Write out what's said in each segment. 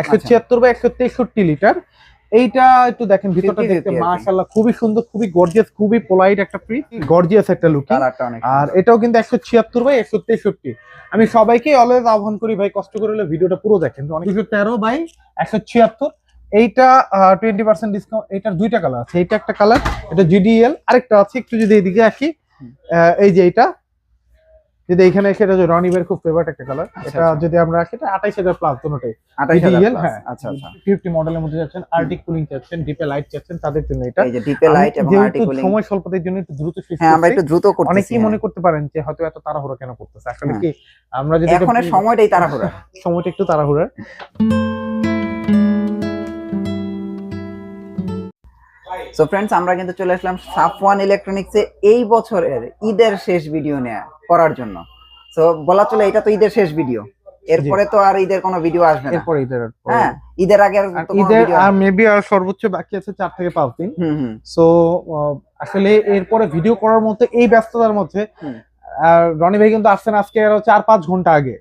একশো ছিয়াত্তর বা একশো তেষট্টি লিটার। এইটা একটু দেখেন ভিতরটা 50-50 দেখতে আর মাশাল্লাহ খুবই সুন্দর খুবই গর্জিয়াস খুবই পোলাইট একটা ফ্রি গর্জিয়াস একটা লুক আর এটাও কিন্তু একশো ছিয়াত্তর বাই একশো তেষট্টি। আমি সবাইকে অলওয়েজ আহ্বান করি ভাই কষ্ট করে হলে ভিডিওটা পুরো দেখেন। দুশো তেরো বাই একশো ছিয়াত্তর। এইটা টোয়েন্টি পার্সেন্ট ডিসকাউন্ট এটার দুইটা কালার আছে। এইটা একটা কালার এটা জিডিএল আরেকটা আছে একটু যদি এইদিকে আসি আহ, এই যে এইটা যদি এখানে এসে এটা যে রনিবের খুব ফেভারিট একটা কালার আচ্ছা, এটা আচ্ছা। যদি আমরা এটা আঠাইশ হাজার প্লাস দুটোটাই আঠাইশ হাজার হ্যাঁ। আচ্ছা আচ্ছা। ফিফটি মডেলের মধ্যে যাচ্ছেন আর্টিক কুলিং চাচ্ছেন ডিপে লাইট চাচ্ছেন তাদের জন্য এটা। এই যে ডিপে লাইট এবং যেহেতু আর্টিকুলিং সময় স্বল্পতার জন্য একটু দ্রুত শেষ হ্যাঁ আমরা একটু দ্রুত করতেছি অনেকেই মনে হ্যাঁ। করতে পারেন যে হয়তো এত তাড়াহুড়া কেন করতেছে। আসলে। কি আমরা যদি এখন সময়টাই তাড়াহুড়া সময়টা একটু তাড়াহুড়া সো ফ্রেন্ডস আমরা কিন্তু চলে আসলাম সাফওয়ান ইলেকট্রনিক্সে এই বছরের ঈদের শেষ ভিডিও নেয়া করার জন্য। সো বলা চলে এটা তো ঈদের শেষ ভিডিও এরপরে তো আর ঈদের কোনো ভিডিও আসবে না। এরপরে ঈদের। হ্যাঁ ঈদের আগে আর তো ঈদের আর মেবি আর সর্বোচ্চ বাকি আছে চার থেকে পাঁচ দিন। হুম হুম। সো আসলে এরপরে ভিডিও করার মধ্যে এই ব্যস্ততার মধ্যে আর রনি ভাই কিন্তু আসছেন আজকে আরও চার পাঁচ ঘণ্টা আগে।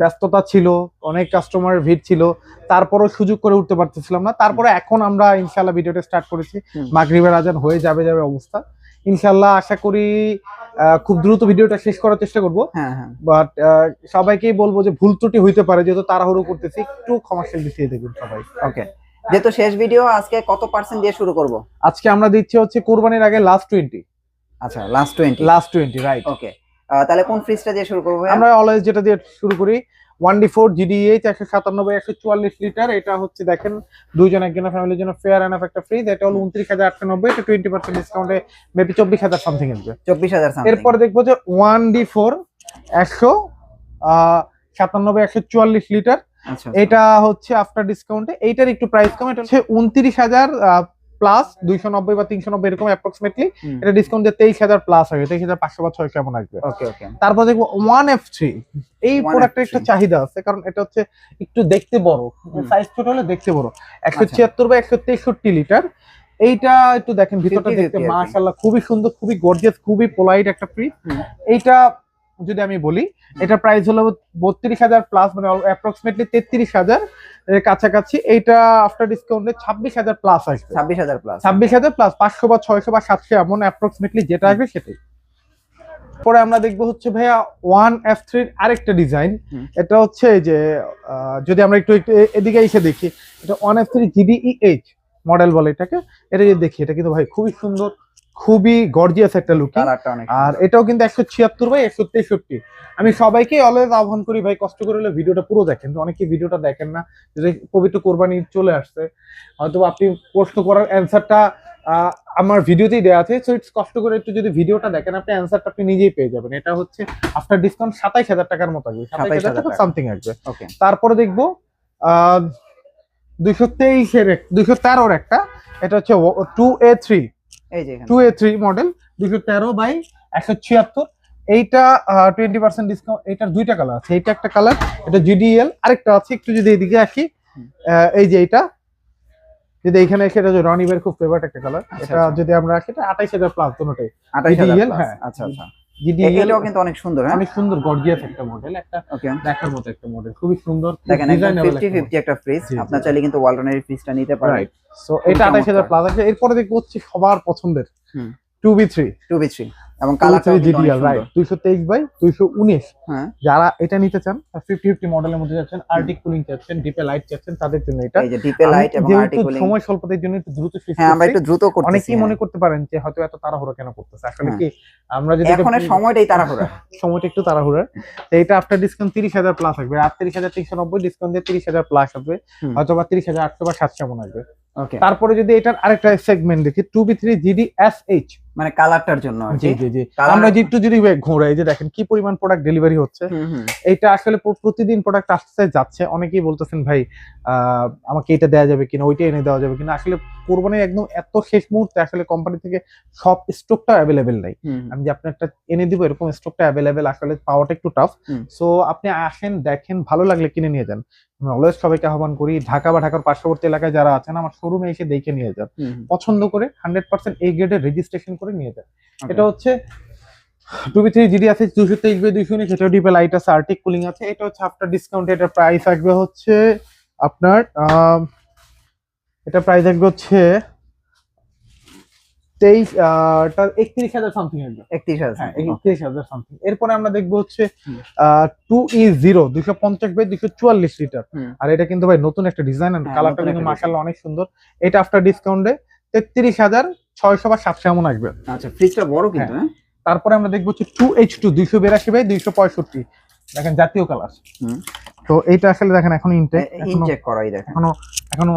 ব্যস্ততা ছিল অনেক কাস্টমার ভিড় ছিল তারপরও সুযোগ করে উঠতে পারতেছিলাম না। তারপরে এখন আমরা ইনশাল্লাহ ভিডিওটা স্টার্ট করেছি। মাগরিবের আজান হয়ে যাবে যাবে অবস্থা। ইনশাল্লাহ আশা করি খুব দ্রুত ভিডিওটা শেষ করার চেষ্টা করব। হ্যাঁ হ্যাঁ। বাট সবাইকেই বলব যে ভুল ত্রুটি হইতে পারে যেহেতু তাড়াহুড়ো করতেছি একটু ক্ষমাশীল দিতে দেখবেন সবাই। ওকে যেহেতু শেষ ভিডিও আজকে কত পার্সেন্ট দিয়ে শুরু করব? আজকে আমরা দিচ্ছি হচ্ছে কোরবানির আগে লাস্ট টোয়েন্টি আচ্ছা last twenty last twenty right okay তাহলে কোন ফ্রিজটা দিয়ে শুরু করব আমরা অলওয়েজ যেটা দিয়ে শুরু করি ওয়ান ডি ফোর জিডিএইচ একশো সাতানব্বই একশো চুয়াল্লিশ লিটার এটা হচ্ছে দেখেন দুইজন একজনের ফ্যামিলির জন্য ফেয়ার এনাফ একটা ফ্রিজ এটা হলো উনত্রিশ হাজার আটশো নব্বই এটা টোয়েন্টি পার্সেন্ট ডিসকাউন্টে মেবি চব্বিশ হাজার সামথিং আসবে চব্বিশ হাজার এরপর দেখব যে ওয়ান ডি ফোর একশো সাতানব্বই একশো চুয়াল্লিশ লিটার আচ্ছা এটা হচ্ছে আফটার ডিসকাউন্টে এইটার একটু প্রাইস কম এটা হচ্ছে উনত্রিশ হাজার প্লাস দুইশো নব্বই বা তিনশো নব্বই এরকম অ্যাপ্রক্সিমেটলি এটা ডিসকাউন্ট দিয়ে তেইশ হাজার প্লাস হবে তেইশ হাজার পাঁচশো বা ছয় কেমন আসবে। তারপর দেখব ওয়ান এফ থ্রি এই প্রোডাক্টের একটা চাহিদা আছে কারণ এটা হচ্ছে একটু দেখতে বড়। সাইজ ছোট হলে দেখতে বড়। একশো আচ্ছা। ছিয়াত্তর বা একশো তেষট্টি লিটার এইটা একটু দেখেন ভিতরটা 50-50 দেখতে মাশাল্লাহ খুবই সুন্দর খুবই গর্জিয়াস খুবই পোলাইট একটা ফ্রিজ এইটা যদি আমি বলি এটা প্রাইস হলো বত্রিশ হাজার প্লাস মানে অ্যাপ্রক্সিমেটলি তেত্রিশ হাজার। কাছাকাছি এইটা আফটার ডিসকাউন্টে ছাব্বিশ হাজার প্লাস আসবে। ছাব্বিশ হাজার প্লাস ছাব্বিশ হাজার প্লাস পাঁচশো বা ছয়শো বা সাতশো এমন অ্যাপ্রক্সিমেটলি যেটা আসবে সেটাই। পরে আমরা দেখব হচ্ছে ভাইয়া ওয়ান এফ থ্রির আরেকটা ডিজাইন এটা হচ্ছে এই যে যদি আমরা একটু একটু এদিকে এসে দেখি এটা one F three GDEH model বলে এটাকে। এটা যদি দেখি এটা কিন্তু ভাই খুবই সুন্দর। খুবই গর্জিয়াস একটা লুক আর এটাও কিন্তু একশো ছিয়াত্তর বাই একশো তেষট্টি আমি সবাইকে অলওয়েজ আহ্বান করি ভাই কষ্ট করে হলে ভিডিওটা পুরো দেখেন। অনেকে ভিডিওটা দেখেন না যদি পবিত্র কোরবানি চলে আসছে। হয়তো আপনি প্রশ্ন করার অ্যান্সারটা আমার ভিডিওতেই দেওয়া আছে। সো ইটস কষ্ট করে একটু যদি ভিডিওটা দেখেন আপনি অ্যান্সারটা আপনি নিজেই পেয়ে যাবেন। এটা হচ্ছে আফটার ডিসকাউন্ট সাতাইশ হাজার টাকার মতো আসবে। সাতাইশ হাজার টাকা। সামথিং আসবে। ওকে তারপরে দেখব আহ দুইশো তেইশের দুইশো তেরোর একটা। এটা হচ্ছে টু এ থ্রি এই যে টু এ থ্রি মডেল দুশো তেরো বাই একশো ছিয়াত্তর। এইটা টোয়েন্টি পার্সেন্ট ডিসকাউন্ট এটার দুইটা কালার আছে। এইটা একটা কালার এটা জিডিএল আরেকটা আছে একটু যদি এইদিকে আসি এই যে এইটা। যদি এখানে এসে এটা যে রনিবের খুব ফেভারিট একটা কালার আচ্ছা, এটা আচ্ছা। যদি আমরা রাখি এটা আঠাইশ হাজার প্লাস দুটোটাই আঠাইশ হ্যাঁ। আচ্ছা আচ্ছা। জিডিএল এটাও কিন্তু অনেক সুন্দর হ্যাঁ? অনেক সুন্দর গর্জিয়াস একটা মডেল একটা দেখার মতো একটা মডেল খুবই সুন্দর দেখেন একদম ডিজাইনেবল ফিফটি ফিফটি একটা ফ্রিজ। আপনার চাইলে কিন্তু ওয়ালটনের ফ্রিজটা নিতে পারেন। রাইট সো এটা আঠাইশ হাজার প্লাস আছে। এরপরে দেখব হচ্ছে সবার পছন্দের হুম। Two B three two B three এবং কালার কালারটা রাইট দুইশো তেইশ বাই দুইশো উনিশ। হ্যাঁ। যারা এটা নিতে চান ফিফটি ফিফটি মডেলের মধ্যে যাচ্ছেন আর্টিক কুলিং চাচ্ছেন ডিপে লাইট চাচ্ছেন তাদের জন্য এটা। এই যে ডিপে লাইট এবং যেহেতু আর্টিকুলিং সময় স্বল্পতার জন্য একটু দ্রুত হ্যাঁ আমরা একটু দ্রুত করতেছি অনেকেই হ্যাঁ। মনে করতে পারেন যে হয়তো এত তাড়াহুড়া কেন করতেছে। আসলে হ্যাঁ। কি আমরা যদি এখন সময়টাই তাড়াহুড়া। সময়টা একটু তাড়াহুড়া এটা আফটার ডিসকাউন্ট তিরিশ হাজার প্লাস আসবে। আর তিরিশ হাজার তিনশো নব্বই ডিসকাউন্ট দিয়ে তিরিশ হাজার প্লাস আসবে। হুম। হয়তো বা তিরিশ হাজার আটশো বা সাতশো এমন আসবে। তারপরে যদি এটার আরেকটা সেগমেন্ট দেখি two B three GD S H মানে কালারটার জন্য জি জি জি। আমরা একটু যদি ঘোরাই যে দেখেন কি পরিমাণ প্রোডাক্ট ডেলিভারি হচ্ছে। এইটা আসলে প্রতিদিন প্রোডাক্ট আসতে যাচ্ছে। অনেকেই বলতেছেন ভাই আহ, আমাকে এটা দেওয়া যাবে কিনা ওইটা এনে দেওয়া যাবে কিনা? আসলে কোরবানির একদম এত শেষ মুহূর্তে আসলে কোম্পানি থেকে সব স্টকটা অ্যাভেলেবেল নাই। আমি যে আপনার একটা এনে দিব এরকম স্টকটা অ্যাভেলেবেল আসলে পাওয়াটা একটু টাফ। সো আপনি আসেন দেখেন ভালো লাগলে কিনে নিয়ে যান। অলওয়েজ সবাইকে আহ্বান করি ঢাকা বা ঢাকার পার্শ্ববর্তী এলাকায় যারা আছেন আমার শোরুমে এসে দেখে নিয়ে যান। পছন্দ করে হান্ড্রেড পার্সেন্ট এই গ্রেডের রেজিস্ট্রেশন করে নিয়ে যান। এটা হচ্ছে টু বি থ্রি জিডি আছে দুশো তেইশ বাই দুশো উনিশ এটা ডিপে লাইট আছে আর্টিক কুলিং আছে। এটা হচ্ছে আফটার ডিসকাউন্ট এটা প্রাইস আসবে হচ্ছে আপনার এটা প্রাইস থাকবে হচ্ছে তেইশ একত্রিশ হাজার সামথিং একত্রিশ হাজার হ্যাঁ. একত্রিশ হাজার সামথিং এরপরে আমরা দেখব হচ্ছে। টু ই জিরো দুইশো পঞ্চাশ বাই দুইশো চুয়াল্লিশ লিটার আর এটা কিন্তু ভাই নতুন একটা ডিজাইন আর হ্যাঁ, কালারটা কিন্তু মাসাল্লাহ অনেক সুন্দর। এটা আফটার ডিসকাউন্টে তেত্রিশ হাজার ছয়শো বা সাতশো এমন আসবে। আচ্ছা ফ্রিজটা বড় কিন্তু হ্যাঁ? তারপরে আমরা দেখব হচ্ছে টু এইচ টু দুইশো বিরাশি বাই দুইশো পঁয়ষট্টি। দেখেন জাতীয় কালার হুম। তো এইটা আসলে দেখেন এখন ইনটেক ইন চেক করাই দেখেন। এখনও এখনও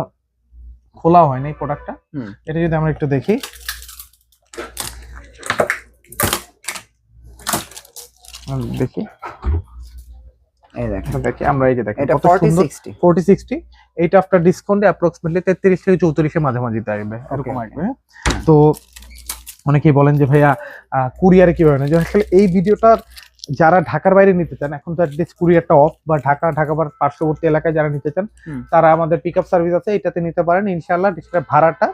খোলা হয়নি প্রোডাক্টটা হুম। এটা যদি আমরা একটু দেখি। দেখি। এই দেখেন। দেখি আমরা এই যে দেখি এটা কত ফর্টি সুন্দর সিক্সটি ফোর্টি সিক্সটি এইটা আফটার ডিসকাউন্টে অ্যাপ্রক্সিমেটলি তেত্রিশ থেকে চৌত্রিশের মাঝামাঝি আসবে এরকম আসবে তো অনেকেই বলেন যে ভাইয়া কুরিয়ারে কীভাবে না যে আসলে এই ভিডিওটার যারা ঢাকার বাইরে নিতে চান এখন তো অ্যাটলিস্ট কুরিয়ারটা অফ বা ঢাকা ঢাকা বা পার্শ্ববর্তী এলাকায় যারা নিতে চান তারা আমাদের পিক আপ সার্ভিস আছে এটাতে নিতে পারেন। ইনশাল্লাহ ভাড়াটা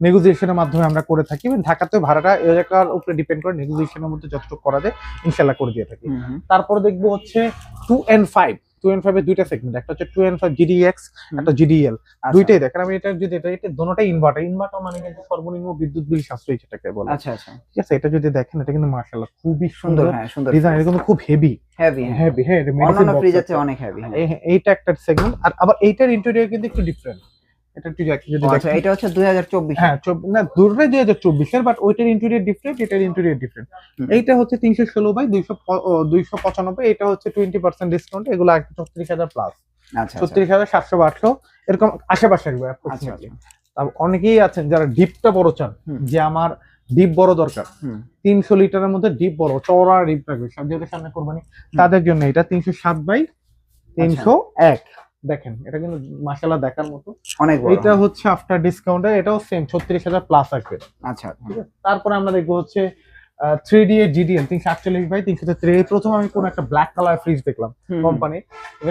নেগোসিয়েশনের মাধ্যমে আমরা করে থাকি। এবং ঢাকাতে ভাড়াটা এলাকার উপরে ডিপেন্ড করে নেগোসিয়েশনের মধ্যে যতটুকু করা যায় ইনশাল্লাহ করে দিয়ে থাকি। তারপরে দেখব হচ্ছে two N five two N ফাইভের দুইটা সেগমেন্ট একটা হচ্ছে টু এন ফাইভ জিডিএক্স একটা জিডিএল আচ্ছা। দুইটাই দেখেন আমি এটা যদি এটা এটা দোনোটাই ইনভার্টার ইনভার্টার মানে কিন্তু সর্বনিম্ন বিদ্যুৎ বিল সাশ্রয়ী যেটাকে বলে। আচ্ছা আচ্ছা। ঠিক আছে এটা যদি দেখেন এটা কিন্তু মার্শাল্লাহ খুবই সুন্দর সুন্দর হ্যাঁ সুন্দর ডিজাইন এটা কিন্তু খুব হেভি হেভি হেভি হ্যাঁ এটা। চেয়ে অনেক হেভি হ্যাঁ, এইটা একটা সেগমেন্ট আর আবার এইটার ইন্টেরিয়র কিন্তু একটু ডিফারেন্ট এটা একটু আচ্ছা এটা হচ্ছে দুই হাজার চব্বিশ হ্যাঁ চব- না বাট ওইটার ইন্টেরিয়র ডিফারেন্ট এটার ইন্টেরিয়র ডিফারেন্ট। এইটা হচ্ছে তিনশো ষোলো বাই দুইশো দুইশো পঁচানব্বই এটা হচ্ছে টোয়েন্টি পার্সেন্ট ডিসকাউন্ট এগুলো প্লাস আচ্ছা আচ্ছা। এরকম আশেপাশে আসবে আচ্ছা অনেকেই আছেন যারা ডিপটা বড় চান যে আমার ডিপ বড় দরকার। তিনশো লিটারের মধ্যে ডিপ বড় চওড়া ডিপ রাখবে যেহেতু সামনে কোরবানি। তাদের জন্য এটা তিনশো সাত বাই তিনশো এক। দেখেন এটা কিন্তু মাসালা দেখার মতো। অনেক বড়। এটা হচ্ছে আফটার ডিসকাউন্টে এটাও সেম ছত্রিশ হাজার প্লাস আসবে আচ্ছা। ঠিক আছে? তারপরে আমরা দেখব হচ্ছে থ্রি ডি এ জিডিএল তিনশো আটচল্লিশ বাই তিনশো তেত্রিশ। প্রথম আমি কোন একটা ব্ল্যাক কালার ফ্রিজ দেখলাম। কোম্পানি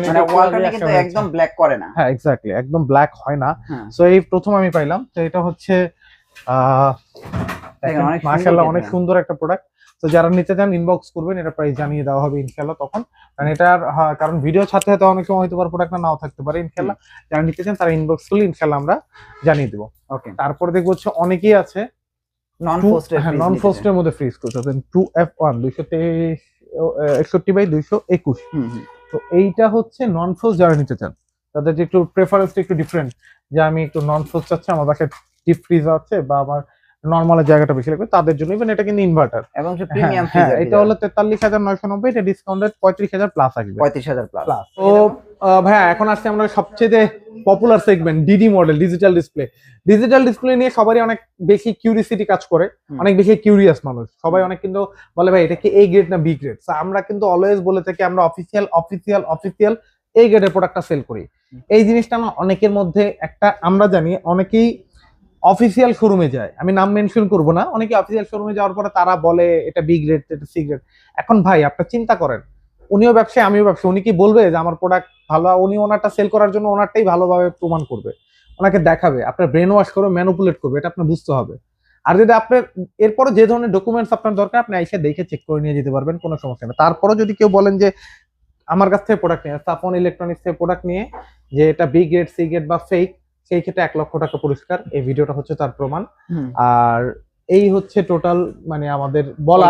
মানে ওয়ালটা কিন্তু একদম ব্ল্যাক করে না। হ্যাঁ এক্স্যাক্টলি একদম ব্ল্যাক হয় না। হ্যাঁ। সো এই প্রথম আমি পাইলাম। তো এটা হচ্ছে মাশাআল্লাহ অনেক সুন্দর একটা প্রোডাক্ট তো যারা নিতে চান ইনবক্স করবেন এটা প্রাইস জানিয়ে দেওয়া হবে ইনশাআল্লাহ তখন। কারণ এটার কারণ ভিডিও ছাড়তে হয়তো অনেক সময় হয়তো প্রোডাক্টটা নাও থাকতে পারে ইনশাআল্লাহ। যারা নিতে চান তারা ইনবক্স করলে ইনশাআল্লাহ আমরা জানিয়ে দেবো। ওকে তারপরে দেখব হচ্ছে অনেকেই আছে নন পোস্টেড নন ফোস্টের মধ্যে ফ্রিজ করতে টু এফ ওয়ান দুইশো তেইশ একষট্টি বাই দুইশো একুশ। তো এইটা হচ্ছে নন ফোর্স যারা নিতে চান তাদের যে একটু প্রেফারেন্সটা একটু ডিফারেন্ট যে আমি একটু নন ফোর্স চাচ্ছি আমার বাসায় ডিপ ফ্রিজ আছে বা আমার নর্মালের জায়গাটা বেশি লাগবে তাদের জন্য ইভেন এটা কিন্তু ইনভার্টার এবং প্রিমিয়াম হ্যাঁ এটা হলো তেতাল্লিশ হাজার নয়শো নব্বই এটা ডিসকাউন্টেড পঁয়ত্রিশ হাজার প্লাস আসবে। পঁয়ত্রিশ হাজার প্লাস তো ভাইয়া এখন আসছে আমরা সবচেয়ে popular segment DD model digital display digital display নিয়ে সবারই অনেক বেশি কিউরিসিটি কাজ করে অনেক বেশি কিউরিয়াস মানুষ। সবাই অনেক কিন্তু বলে ভাই এটা কি এ গ্রেড না বি গ্রেড আমরা কিন্তু অলওয়েজ বলে থাকি আমরা অফিসিয়াল অফিসিয়াল অফিসিয়াল এই গ্রেডের প্রোডাক্টটা সেল করি। এই জিনিসটা না অনেকের মধ্যে একটা আমরা জানি অনেকেই অফিসিয়াল শোরুমে যায়। আমি নাম মেনশন করব না। অনেকে অফিসিয়াল শোরুমে যাওয়ার পরে তারা বলে, এটা বি গ্রেড এটা সি গ্রেড এখন ভাই আপনার চিন্তা করেন, উনিও ব্যবসায়ী, আমিও ব্যবসায়ী। উনি কি বলবে যে, আমার প্রোডাক্ট ভালো? উনি ওনারটা সেল করার জন্য ওনারটাই ভালোভাবে প্রমাণ করবে। ওনাকে দেখাবে। আপনার ব্রেন ওয়াশ করবে ম্যানুপুলেট করবে। এটা আপনার বুঝতে হবে। আর যদি আপনার এরপরে যে ধরনের ডকুমেন্টস আপনার দরকার, আপনি এসে দেখে চেক করে নিয়ে যেতে পারবেন, কোনো সমস্যা নেই। তারপরে যদি কেউ বলেন যে, আমার কাছ থেকে প্রোডাক্ট নিয়ে সাফন ইলেকট্রনিক্স থেকে প্রোডাক্ট নিয়ে, যে এটা বি গ্রেড সি গ্রেড বা ফেক সেই ক্ষেত্রে এক লক্ষ টাকা পুরস্কার। এই ভিডিওটা হচ্ছে তার প্রমাণ। আর এই হচ্ছে টোটাল মানে আমাদের বলা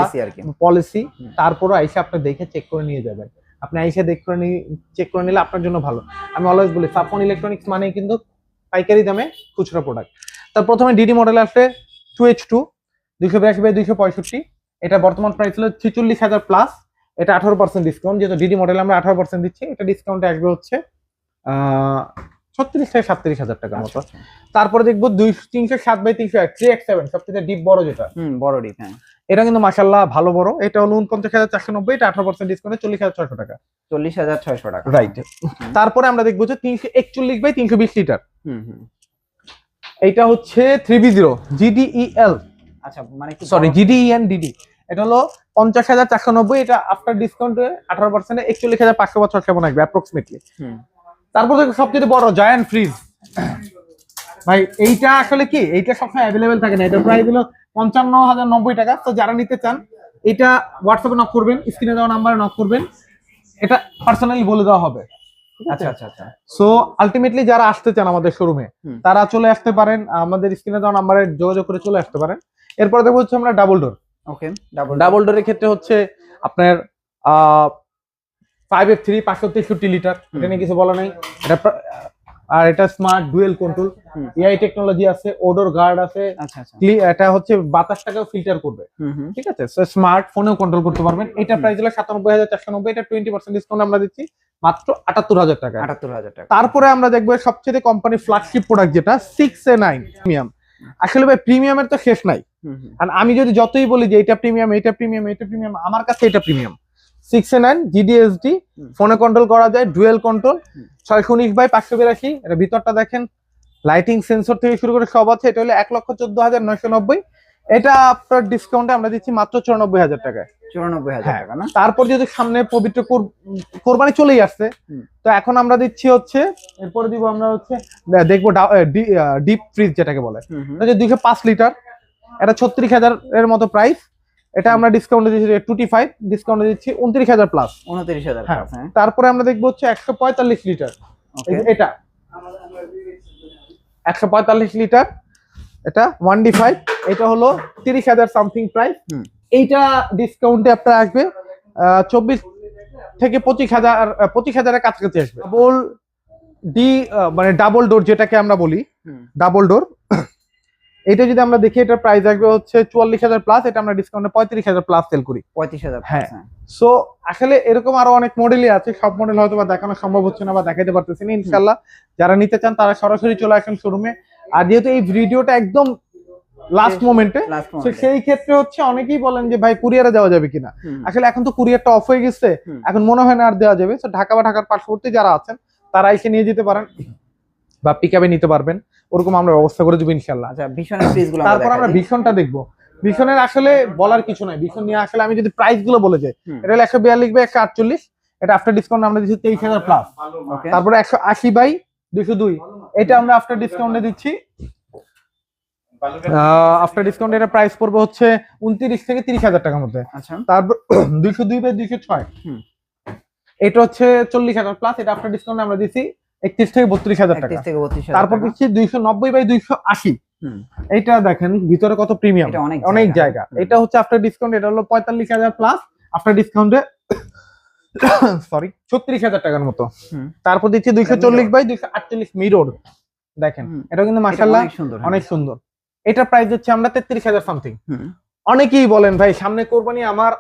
পলিসি। তারপরে আইসা আপনি দেখে চেক করে নিয়ে যাবেন। আপনি আইসা দেখ করে চেক করে নিলে আপনার জন্য ভালো। আমি অলওয়েজ বলি সাফন ইলেকট্রনিক্স মানে কিন্তু পাইকারি দামে খুচরা প্রোডাক্ট তার প্রথমে ডিডি মডেল আসলে টু এইচ টু দুইশো বিরাশি বাই দুইশো পঁয়ষট্টি। এটা বর্তমান প্রাইস হলো ছিচল্লিশ হাজার প্লাস এটা আঠারো পার্সেন্ট ডিসকাউন্ট যেহেতু ডিডি মডেল আমরা আঠারো পার্সেন্ট দিচ্ছি এটা ডিসকাউন্টে আসবে হচ্ছে ছত্রিশ থেকে সাতত্রিশ হাজার টাকার মতো। আচ্ছা, আচ্ছা। তারপরে দেখব দুই তিনশো সাত বাই তিনশো এক থ্রি এক্স সেভেন সবচেয়ে ডিপ বড় যেটা। বড় ডিপ হ্যাঁ। এটা কিন্তু মাসাল্লাহ ভালো বড়। এটা হলো উনপঞ্চাশ হাজার চারশো নব্বই এটা আঠারো পার্সেন্ট ডিসকাউন্টে চল্লিশ হাজার ছয়শো টাকা। চল্লিশ হাজার ছয়শো টাকা। রাইট তারপরে আমরা দেখব যে তিনশো একচল্লিশ বাই তিনশো বিশ লিটার। হুম হুম। এটা হচ্ছে থ্রি বি জিরো জিডিইএল আচ্ছা মানে সরি জিডিএন ডিডি এটা হলো পঞ্চাশ হাজার চারশো নব্বই এটা আফটার ডিসকাউন্টে আঠারো পার্সেন্টে একচল্লিশ হাজার পাঁচশো বা ছশো আসবে অ্যাপ্রক্সিমেটলি হুম। তারপর দেখো সবচেয়ে বড় জায়ান্ট ফ্রিজ ভাই এইটা আসলে কি? এইটা সবসময় অ্যাভেলেবেল থাকে না। এটা প্রায় হলো পঞ্চান্ন হাজার নব্বই টাকা। তো যারা নিতে চান এটা হোয়াটসঅ্যাপে নক করবেন স্ক্রিনে দেওয়া নাম্বারে নক করবেন। এটা পার্সোনালি বলে দেওয়া হবে। আচ্ছা আচ্ছা আচ্ছা। সো আলটিমেটলি যারা আসতে চান আমাদের শোরুমে। তারা চলে আসতে পারেন আমাদের স্ক্রিনে দেওয়া নাম্বারে যোগাযোগ করে চলে আসতে পারেন। এরপরে দেখব হচ্ছে আমরা double door okay double double ডোরের ক্ষেত্রে হচ্ছে আপনার ফাইভ এফ থ্রি পাঁচশো তেষট্টি লিটার এটা নিয়ে কিছু বলা নাই। এটা আর এটা smart dual control. AI technology আছে ওডোর গার্ড আছে। আচ্ছা আচ্ছা। এটা হচ্ছে বাতাসটাকেও ফিল্টার করবে। ঠিক আছে? স্মার্ট ফোনেও কন্ট্রোল করতে পারবেন। এটা প্রাইস হলো সাতানব্বই হাজার চারশো নব্বই এটা টোয়েন্টি পার্সেন্ট ডিসকাউন্ট আমরা দিচ্ছি মাত্র আটাত্তর হাজার টাকা আটাত্তর হাজার টাকা। তারপরে আমরা দেখব সবচেয়ে কোম্পানি ফ্ল্যাগশিপ প্রোডাক্ট যেটা সিক্স এ নাইন প্রিমিয়াম আসলে ভাই প্রিমিয়ামের তো শেষ নাই। আর আমি যদি যতই বলি যে এটা প্রিমিয়াম এটা প্রিমিয়াম এটা প্রিমিয়াম আমার কাছে এটা premium six A nine GDSD ফোনে কন্ট্রোল করা যায় ডুয়েল কন্ট্রোল। ছয়শো উনিশ বাই পাঁচশো বিরাশি। এটা ভিতরটা দেখেন লাইটিং সেন্সর থেকে শুরু করে সব আছে এটা হলো এক লক্ষ চোদ্দ হাজার নয়শো নব্বই। এটা আপনার ডিসকাউন্টে আমরা দিচ্ছি মাত্র চুরানব্বই হাজার টাকায়। চুরানব্বই হাজার হ্যাঁ। টাকা না? তারপর যেহেতু সামনে পবিত্র কোর- কোরবানি চলেই আসছে তো এখন আমরা দিচ্ছি হচ্ছে এরপরে দিব আমরা হচ্ছে দেখব ডিপ ফ্রিজ যেটাকে বলে। দুইশো পাঁচ লিটার এটা ছত্রিশ হাজার এর মতো প্রাইস এটা আমরা ডিসকাউন্টে দিচ্ছি টুটি ফাইভ ডিসকাউন্টে দিচ্ছি উনত্রিশ হাজার প্লাস উনত্রিশ হাজার হ্যাঁ হ্যাঁ। তারপরে আমরা দেখব হচ্ছে একশো পঁয়তাল্লিশ লিটার ওকে এটা। একশো পঁয়তাল্লিশ লিটার এটা ওয়ান ডি ফাইভ এটা হলো তিরিশ হাজার সামথিং প্রাইস এইটা ডিসকাউন্টে আপনার আসবে চব্বিশ থেকে পঁচিশ হাজার পঁচিশ হাজারের কাছাকাছি আসবে। ডাবল ডি মানে ডাবল ডোর যেটাকে আমরা বলি ডাবল ডোর এটা যদি আমরা দেখি এটার প্রাইস আসবে হচ্ছে চুয়াল্লিশ হাজার প্লাস এটা আমরা ডিসকাউন্টে পঁয়ত্রিশ হাজার প্লাস সেল করি। পঁয়ত্রিশ হাজার হ্যাঁ। সো আসলে এরকম আরও অনেক মডেলই আছে সব মডেল হয়তো বা দেখানো সম্ভব হচ্ছে না বা দেখাতে পারতেছি না ইনশাল্লাহ যারা নিতে চান তারা সরাসরি চলে আসেন শোরুমে আর যেহেতু এই ভিডিওটা একদম লাস্ট মোমেন্টে সেই ক্ষেত্রে হচ্ছে অনেকেই বলেন যে ভাই কুরিয়ারে দেওয়া যাবে কিনা? আসলে এখন তো কুরিয়ারটা অফ হয়ে গেছে এখন মনে হয় না আর দেওয়া যাবে। তো ঢাকা বা ঢাকার পার্শ্ববর্তী যারা আছেন তারা এসে নিয়ে যেতে পারেন বা পিকআপে নিতে পারবেন। ওরকম আমরা ব্যবস্থা করে দেবো ইনশাল্লাহ আচ্ছা তারপর আমরা ভীষণটা দেখব। ভীষণের আসলে বলার কিছু নাই। ভীষণ নিয়ে আসলে আমি যদি প্রাইসগুলো বলে যাই এটা হলো একশো বিয়াল্লিশ বাই একশো আটচল্লিশ এটা আফটার ডিসকাউন্ট আমরা দিচ্ছি তেইশ হাজার প্লাস তারপরে একশো আশি বাই দুশো দুই। এটা আমরা আফটার ডিসকাউন্টে দিচ্ছি। আফটার ডিসকাউন্ট এটা প্রাইস পড়বে হচ্ছে উনত্রিশ থেকে তিরিশ হাজার টাকার মধ্যে। আচ্ছা। তারপর দুইশো দুই বাই দুইশো ছয়। এটা হচ্ছে চল্লিশ হাজার প্লাস এটা আফটার ডিসকাউন্ট আমরা দিচ্ছি। একত্রিশ থেকে বত্রিশ হাজার টাকা। তারপর। দিচ্ছি দুইশো নব্বই বাই দুইশো আশি। এইটা দেখেন ভিতরে কত প্রিমিয়াম। এটা অনেক জায়গা। এটা হচ্ছে আফটার ডিসকাউন্ট এটা হলো পঁয়তাল্লিশ হাজার প্লাস আফটার ডিসকাউন্টে সরি ছত্রিশ হাজার টাকার মতো। তারপর দিচ্ছি দুইশো চল্লিশ বাই দুইশো আটচল্লিশ মিরর। দেখেন এটা কিন্তু এটা মাসাল্লাহ অনেক সুন্দর হ্যাঁ। অনেক সুন্দর। এটা প্রাইস হচ্ছে আমরা তেত্রিশ হাজার সামথিং অনেকেই বলেন ভাই সামনে কোরবানি আমার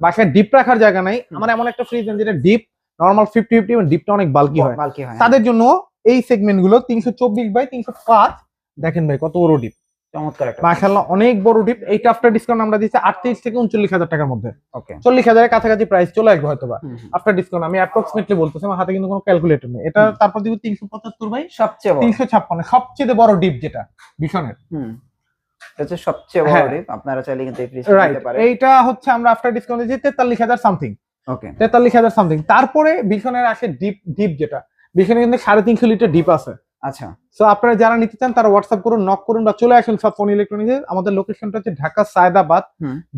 বাসায় ডিপ রাখার জায়গা নাই। আমার এমন একটা ফ্রিজ যেটা ডিপ নর্মাল ফিফটি ফিফটি ডিপটা অনেক বাল্কি হয়। হ্যাঁ। তাদের জন্য এই সেগমেন্টগুলো তিনশো চব্বিশ বাই তিনশো পাঁচ। দেখেন ভাই কত বড় ডিপ চমৎকার মাশাল্লাহ অনেক বড় ডিপ আফটার ডিসকাউন্ট আমরা দিচ্ছি আটত্রিশ থেকে উনচল্লিশ হাজার টাকার মধ্যে। ওকে চল্লিশ হাজারের কাছাকাছি প্রাইস চলে আসবে হয়তো বা আফটার ডিসকাউন্ট আমি অ্যাপ্রক্সিমেটলি বলতেছি আমার হাতে কিন্তু কোনো ক্যালকুলেটর নেই। এটা তারপর দিব তিনশো পঁচাত্তর বাই সবচেয়ে তিনশো ছাপ্পান্ন। সবচেয়ে বড় ডিপ যেটা ভীষণের। হচ্ছে সবচেয়ে বড় হ্যাঁ। আপনারা চাইলে কিন্তু এইটা হচ্ছে আমরা আফটার ডিসকাউন্ট দিচ্ছি তেতাল্লিশ হাজার সামথিং ওকে তেতাল্লিশ হাজার সামথিং তারপরে ভীষণের আসে ডিপ ডিপ যেটা। ভীষণে কিন্তু সাড়ে তিনশো লিটার ডিপ আছে। আচ্ছা। সো আপনারা যারা নিতে চান তারা হোয়াটসঅ্যাপ করুন নক করুন বা চলে আসুন সব ফোন ইলেকট্রনিক্স আমাদের লোকেশনটা হচ্ছে ঢাকা সায়দাবাদ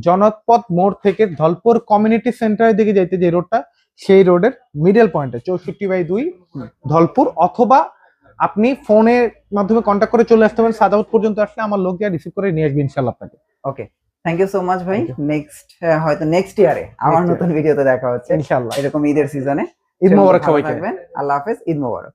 জনপথ মোড় থেকে ধলপুর কমিউনিটি সেন্টারের দিকে যাইতে যে রোডটা সেই রোডের মিডল পয়েন্টে চৌষট্টি বাই দুই ধলপুর। অথবা আপনি ফোনের মাধ্যমে কন্ট্যাক্ট করে চলে আসতে পারেন। সাদাউদ পর্যন্ত আসলে আমার লোক গিয়ে রিসিভ করে নিয়ে আসবে ইনশাল্লাহ আপনাকে। Okay thank you so much ভাই। নেক্সট হয়তো নেক্সট ইয়ারে আমার. নতুন ভিডিওতে দেখা হচ্ছে। ইনশাআল্লাহ। এরকম ঈদের সিজনে ঈদ মোবারক সবাইকে। থাকবেন। আল্লাহ হাফেজ। ঈদ মোবারক।